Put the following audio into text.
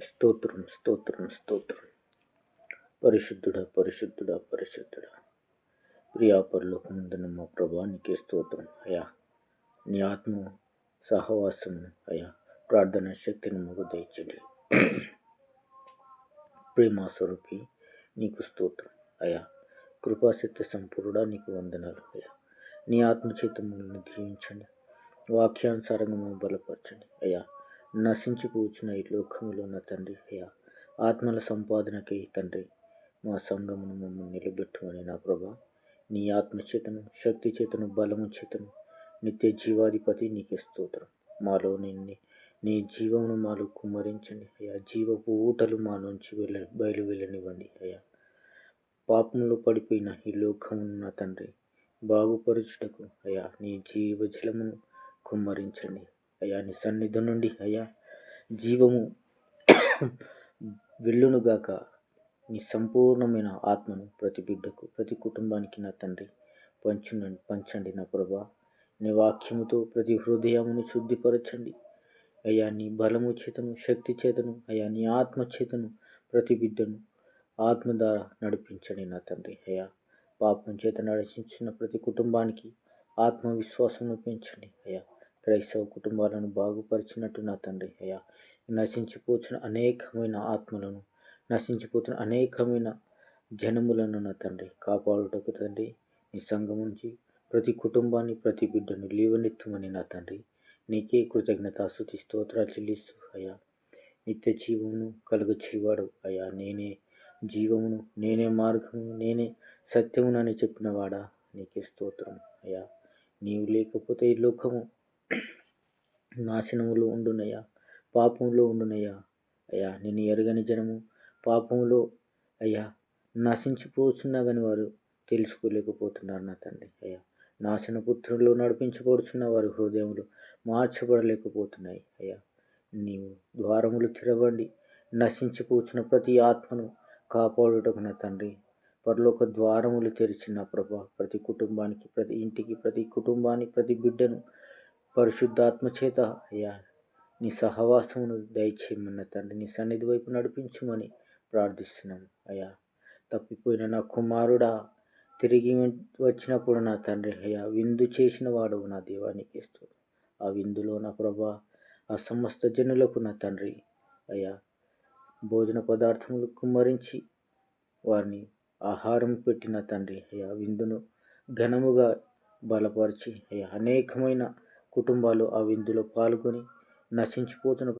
స్తోత్రం స్తోత్రం స్తోత్రం. పరిశుద్ధుడా పరిశుద్ధుడా పరిశుద్ధుడా. ప్రియాపరలోకముందున మా ప్రభానికి స్తోత్రం అయా నీ ఆత్మ సహవాసం అయా ప్రార్థన శక్తిని మాకు దయచండి ప్రేమ స్వరూపి నీకు స్తోత్రం అయా కృపాశక్తి సంపూర్ణ నీకు వందనాలు అయా నీ ఆత్మచేత మమ్మల్ని దీవించండి. వాక్యానుసారంగా మమ్మల్ని బలపరచండి అయ్యా. నశించిపోచున్న ఈ లోకములో నా తండ్రి అయ్యా ఆత్మల సంపాదనకై తండ్రి. మా సంఘమును మమ్మల్ని నిలబెట్టుమని నా ప్రభా. నీ ఆత్మచేతను శక్తి చేతను బలము చేతను నిత్య జీవాధిపతి నీకు స్తోత్రం. మాలో నిన్ను నీ జీవమును మాలో కుమ్మరించండి అయ్యా. జీవపు ఊటలు మాలోంచి వెళ్ళ బయలు వెళ్ళనివ్వండి అయ్యా. పాపంలో పడిపోయిన ఈ లోకమును నా తండ్రి బాగుపరుచుటకు అయ్యా నీ జీవజలమును కుమ్మరించండి. అయ్యా నీ సన్నిధి నుండి అయ్యా జీవము వెళ్ళునుగాక నీ సంపూర్ణమైన ఆత్మను ప్రతి బిడ్డకు ప్రతి కుటుంబానికి నా తండ్రి పంచునండి పంచండి నా ప్రభా. నీ వాక్యముతో ప్రతి హృదయమును శుద్ధిపరచండి. అయ్యా నీ బలము చేతను శక్తి చేతను అయ్యా నీ ఆత్మ చేతను ప్రతి బిడ్డను ఆత్మ ద్వారా నడిపించండి నా తండ్రి. అయ్యా పాపం చేత నడిచించిన ప్రతి కుటుంబానికి ఆత్మవిశ్వాసమును పెంచండి. అయ్యా క్రైస్తవ కుటుంబాలను బాగుపరిచినట్టు నా తండ్రి. అయ్యా నశించిపోతున్న అనేకమైన ఆత్మలను నశించిపోతున్న అనేకమైన జనములను నా తండ్రి కాపాడుటకు తండ్రి నీ సంఘం నుంచి ప్రతి కుటుంబాన్ని ప్రతి బిడ్డను లేవనెత్తమని నా తండ్రి. నీకే కృతజ్ఞత స్థుతి స్తోత్రాలు చెల్లిస్తూ అయ్యా. నిత్య జీవమును కలుగచేవాడు అయ్యా. నేనే జీవమును నేనే మార్గము నేనే సత్యమునని చెప్పినవాడా నీకే స్తోత్రం అయ్యా. నీవు లేకపోతే ఈ లోకము నాశనములో ఉండునయ్యా. పాపంలో ఉండునయ్యా. అయ్యా నేను ఎరగని జనము పాపంలో అయ్యా నశించిపోతున్నా కానీ వారు తెలుసుకోలేకపోతున్నారు నా తండ్రి. అయ్యా నాశన పుత్రులు నడిపించబడుతున్న వారి హృదయములు మార్చబడలేకపోతున్నాయి. అయ్యా నీవు ద్వారములు తెరవండి. నశించిపోతున్న ప్రతి ఆత్మను కాపాడుటకు నా తండ్రి. పరలోక ద్వారములు తెరిచిన ప్రభా ప్రతి కుటుంబానికి ప్రతి ఇంటికి ప్రతి కుటుంబాన్ని ప్రతి బిడ్డను పరిశుద్ధాత్మ చేత అయ్యా నీ సహవాసమును దయచేయమన్న తండ్రి నీ సన్నిధి వైపు నడిపించమని ప్రార్థిస్తున్నాం. అయ్యా తప్పిపోయిన నా కుమారుడా తిరిగి వచ్చినప్పుడు నా తండ్రి అయ్యా విందు చేసిన వాడు నా దేవానికి ఆ విందులో నా ప్రభా ఆ సమస్త జనులకు నా తండ్రి అయ్యా భోజన పదార్థములు కుమ్మరించి వారిని ఆహారం పెట్టిన తండ్రి అయ్యా విందును ఘనముగా బలపరిచి అయ్యా అనేకమైన కుటుంబాలు ఆ విందులో పాల్గొని నశించిపోతున్న